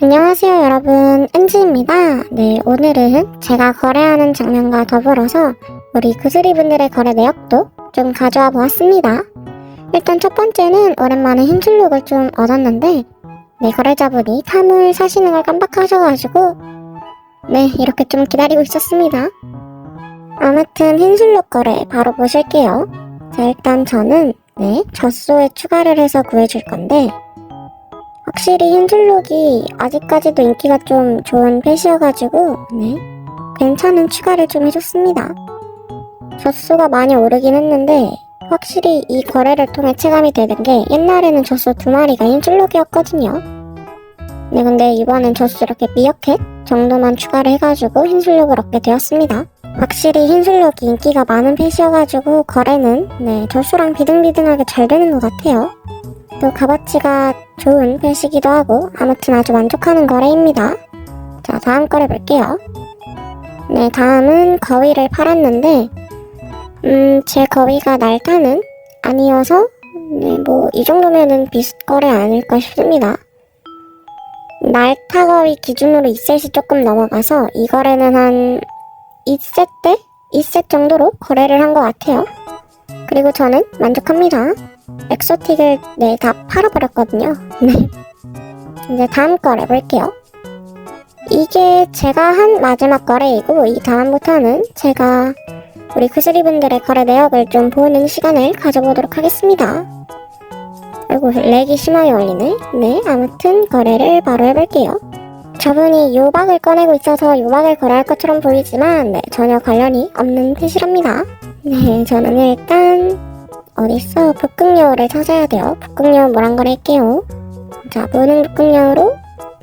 안녕하세요 여러분 은지입니다. 네 오늘은 제가 거래하는 장면과 더불어서 우리 그수리분들의 거래 내역도 좀 가져와 보았습니다. 일단 첫 번째는 오랜만에 힘줄룩을 좀 얻었는데 네 거래자분이 탐을 사시는 걸 깜빡하셔가지고 네 이렇게 좀 기다리고 있었습니다. 아무튼 흰술룩 거래 바로 보실게요. 자 일단 저는 네 젖소에 추가를 해서 구해줄 건데 확실히 흰줄룩이 아직까지도 인기가 좀 좋은 펫이어가지고 네 괜찮은 추가를 좀 해줬습니다. 젖소가 많이 오르긴 했는데 확실히 이 거래를 통해 체감이 되는 게 옛날에는 젖소 두 마리가 흰줄룩이었거든요. 네 근데 이번엔 젖소 이렇게 미어캣 정도만 추가를 해가지고 흰술룩을 얻게 되었습니다. 확실히 흰술룩이 인기가 많은 펫이어가지고 거래는 네 젖소랑 비등비등하게 잘 되는 것 같아요. 또 값어치가 좋은 펫이기도 하고 아무튼 아주 만족하는 거래입니다. 자 다음 거래 볼게요. 네 다음은 거위를 팔았는데 음제 거위가 날타는 아니어서 네 뭐 이 정도면은 비슷 거래 아닐까 싶습니다. 날타 거위 기준으로 2셋이 조금 넘어가서 이 거래는 한 2셋 때 2셋 정도로 거래를 한 것 같아요. 그리고 저는 만족합니다. 엑소틱을 네 다 팔아버렸거든요. 네. 이제 다음 거래 볼게요. 이게 제가 한 마지막 거래이고 이 다음부터는 제가 우리 그수리분들의 거래 내역을 좀 보는 시간을 가져보도록 하겠습니다. 아이고 렉이 심하게 걸리네. 네 아무튼 거래를 바로 해볼게요. 저분이 요박을 꺼내고 있어서 요박을 거래할 것처럼 보이지만 네 전혀 관련이 없는 펫이랍니다. 네 저는 일단 어딨어? 북극여우를 찾아야 돼요. 북극여우 뭐란 걸 할게요. 자, 무는 북극여우로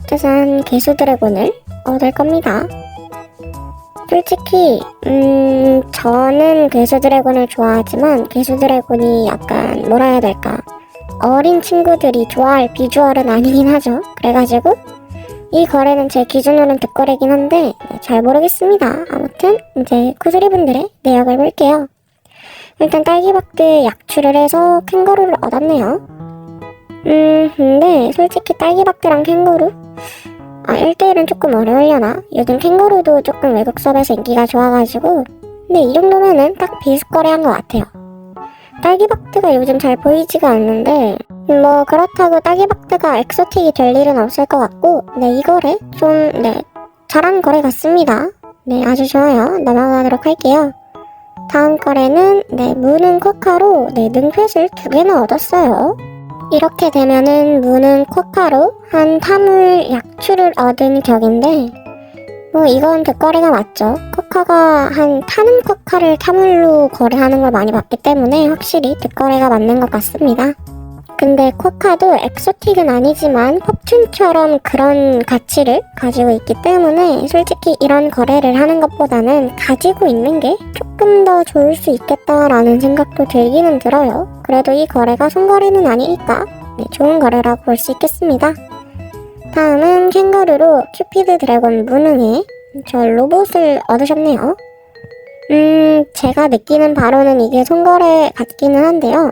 짜잔 개수 드래곤을 얻을 겁니다. 솔직히 음 저는 개수 드래곤을 좋아하지만 개수 드래곤이 약간 뭐라 해야 될까 어린 친구들이 좋아할 비주얼은 아니긴 하죠. 그래가지고 이 거래는 제 기준으로는 득거래긴 한데 네, 잘 모르겠습니다. 아무튼 이제 쿠스리분들의 내역을 볼게요. 일단 딸기박드에 약출을 해서 캥거루를 얻었네요. 음, 근데 솔직히 딸기박드랑 캥거루? 아, 1대1은 조금 어려우려나? 요즘 캥거루도 조금 외국 수업에서 인기가 좋아가지고 근데 이 정도면은 딱 비슷거래한 것 같아요. 딸기박드가 요즘 잘 보이지가 않는데 뭐 그렇다고 딸기박드가 엑소틱이 될 일은 없을 것 같고 네, 이 거래 좀, 네, 잘한 거래 같습니다. 네, 아주 좋아요. 넘어가도록 할게요. 다음 거래는 네 무는 코카로 네 능펫을 두 개나 얻었어요. 이렇게 되면은 무는 코카로 한 타물 약출을 얻은 격인데 뭐 이건 득거래가 맞죠. 코카가 한 타는 코카를 타물로 거래하는 걸 많이 봤기 때문에 확실히 득거래가 맞는 것 같습니다. 근데 코카도 엑소틱은 아니지만 pop춘처럼 그런 가치를 가지고 있기 때문에 솔직히 이런 거래를 하는 것보다는 가지고 있는 게 조금 더 좋을 수 있겠다라는 생각도 들기는 들어요. 그래도 이 거래가 손거래는 아니니까 네, 좋은 거래라고 볼 수 있겠습니다. 다음은 캥거루로 큐피드 드래곤 무능에 저 로봇을 얻으셨네요. 음, 제가 느끼는 바로는 이게 손거래 같기는 한데요.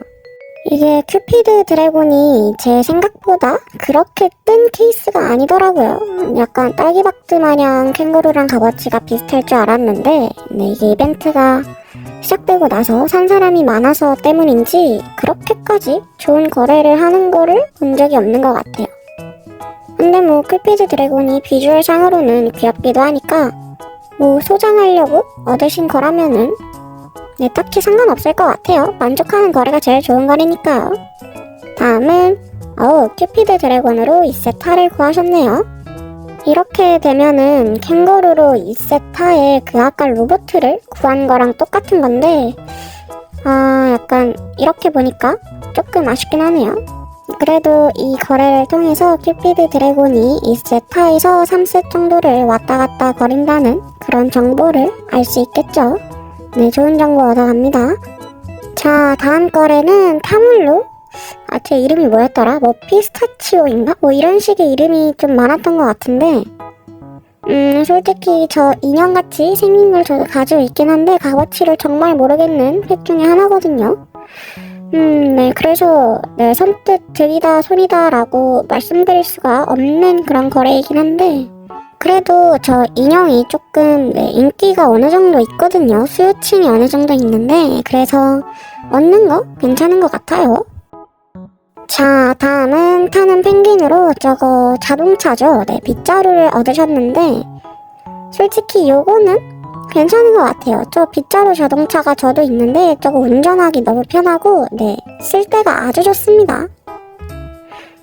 이게 큐피드 드래곤이 제 생각보다 그렇게 뜬 케이스가 아니더라고요. 약간 딸기박드 마냥 캥거루랑 값어치가 비슷할 줄 알았는데, 네, 이게 이벤트가 시작되고 나서 산 사람이 많아서 때문인지 그렇게까지 좋은 거래를 하는 거를 본 적이 없는 것 같아요. 근데 뭐 큐피드 드래곤이 비주얼 상으로는 귀엽기도 하니까 뭐 소장하려고 얻으신 거라면은 네, 딱히 상관없을 것 같아요. 만족하는 거래가 제일 좋은 거래니까요. 다음은 어우 큐피드 드래곤으로 2셋 타를 구하셨네요. 이렇게 되면은 캥거루로 2셋 타에 그 아까 로보트를 구한 거랑 똑같은 건데 아 약간 이렇게 보니까 조금 아쉽긴 하네요. 그래도 이 거래를 통해서 큐피드 드래곤이 2셋 타에서 3셋 정도를 왔다 갔다 거린다는 그런 정보를 알 수 있겠죠. 네, 좋은 정보 얻어갑니다. 자, 다음 거래는 타물로. 아, 제 이름이 뭐였더라? 뭐, 피스타치오인가? 뭐, 이런 식의 이름이 좀 많았던 것 같은데, 음, 솔직히 저 인형같이 생긴 걸 저도 가지고 있긴 한데, 값어치를 정말 모르겠는 펫 중에 하나거든요. 음, 네, 그래서, 네, 선뜻 득이다, 손이다라고 말씀드릴 수가 없는 그런 거래이긴 한데, 그래도 저 인형이 조금, 네, 인기가 어느 정도 있거든요. 수요층이 어느 정도 있는데, 그래서 얻는 거 괜찮은 것 같아요. 자, 다음은 타는 펭귄으로 저거 자동차죠. 네, 빗자루를 얻으셨는데, 솔직히 요거는 괜찮은 것 같아요. 저 빗자루 자동차가 저도 있는데 저거 운전하기 너무 편하고 네, 쓸 때가 아주 좋습니다.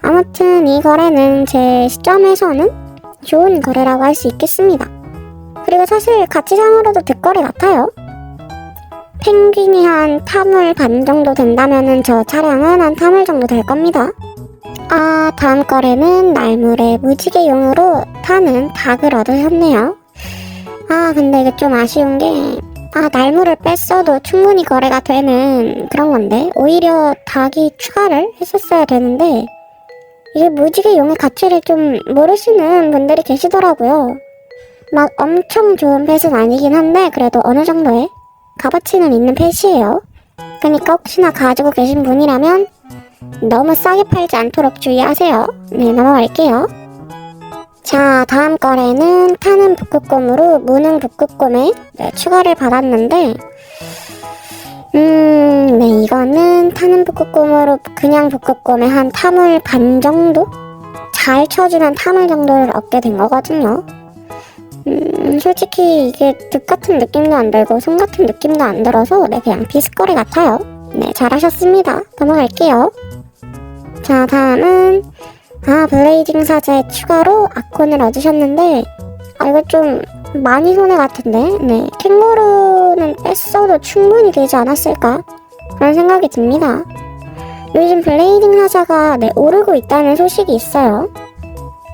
아무튼 이 거래는 제 시점에서는 좋은 거래라고 할 수 있겠습니다. 그리고 사실 가치상으로도 득거래 같아요. 펭귄이 한 타물 반 정도 된다면은 저 차량은 한 타물 정도 될 겁니다. 아, 다음 거래는 날물의 무지개용으로 타는 닭을 얻으셨네요. 아, 근데 이게 좀 아쉬운 게, 아, 날물을 뺐어도 충분히 거래가 되는 그런 건데, 오히려 닭이 추가를 했었어야 되는데, 이게 무지개 용의 가치를 좀 모르시는 분들이 계시더라고요. 막 엄청 좋은 펫은 아니긴 한데, 그래도 어느 정도의 값어치는 있는 펫이에요. 그러니까 혹시나 가지고 계신 분이라면, 너무 싸게 팔지 않도록 주의하세요. 네, 넘어갈게요. 자, 다음 거래는 타는 북극곰으로 무능 북극곰에 네, 추가를 받았는데, 음, 네, 이거는 타는 북극곰으로 그냥 북극곰에 한 타물 반 정도? 잘 쳐주면 타물 정도를 얻게 된 거거든요. 음, 솔직히 이게 득 같은 느낌도 안 들고 손 같은 느낌도 안 들어서 네, 그냥 비스거리 같아요. 네, 잘하셨습니다. 넘어갈게요. 자, 다음은 아, 블레이징 사제 추가로 아콘을 얻으셨는데, 아, 이거 좀 많이 손해 같은데? 네. 캥거루는 뺐어도 충분히 되지 않았을까? 그런 생각이 듭니다. 요즘 블레이징 사자가 네, 오르고 있다는 소식이 있어요.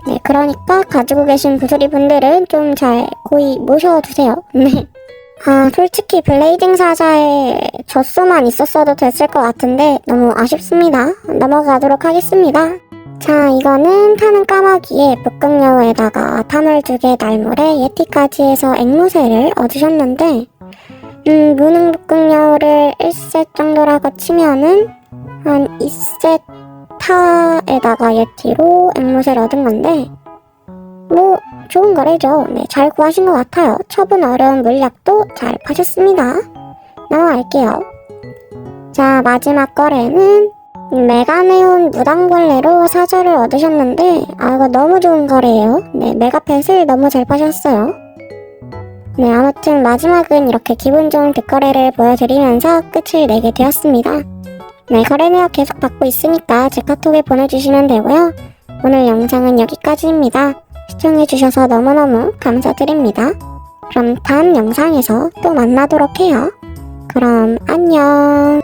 네, 그러니까 가지고 계신 부스리 분들은 좀 잘 고이 모셔두세요. 네. 아, 솔직히 블레이딩 사자에 젖소만 있었어도 됐을 것 같은데 너무 아쉽습니다. 넘어가도록 하겠습니다. 자, 이거는 타는 까마귀에 북극여우에다가 타물 두개 날물에 예티까지 해서 앵무새를 얻으셨는데, 음, 무능 북극여우를 1셋 정도라고 치면은, 한 2셋 타에다가 예티로 앵무새를 얻은 건데, 뭐, 좋은 거래죠. 네, 잘 구하신 것 같아요. 처분 어려운 물약도 잘 파셨습니다. 넘어갈게요. 자, 마지막 거래는 메가네온 무당벌레로 사절을 얻으셨는데 아 이거 너무 좋은 거래예요. 네 메가펫을 너무 잘 파셨어요. 네 아무튼 마지막은 이렇게 기분 좋은 득거래를 보여드리면서 끝을 내게 되었습니다. 네 거래 내역 계속 받고 있으니까 제 카톡에 보내주시면 되고요. 오늘 영상은 여기까지입니다. 시청해주셔서 너무너무 감사드립니다. 그럼 다음 영상에서 또 만나도록 해요. 그럼 안녕.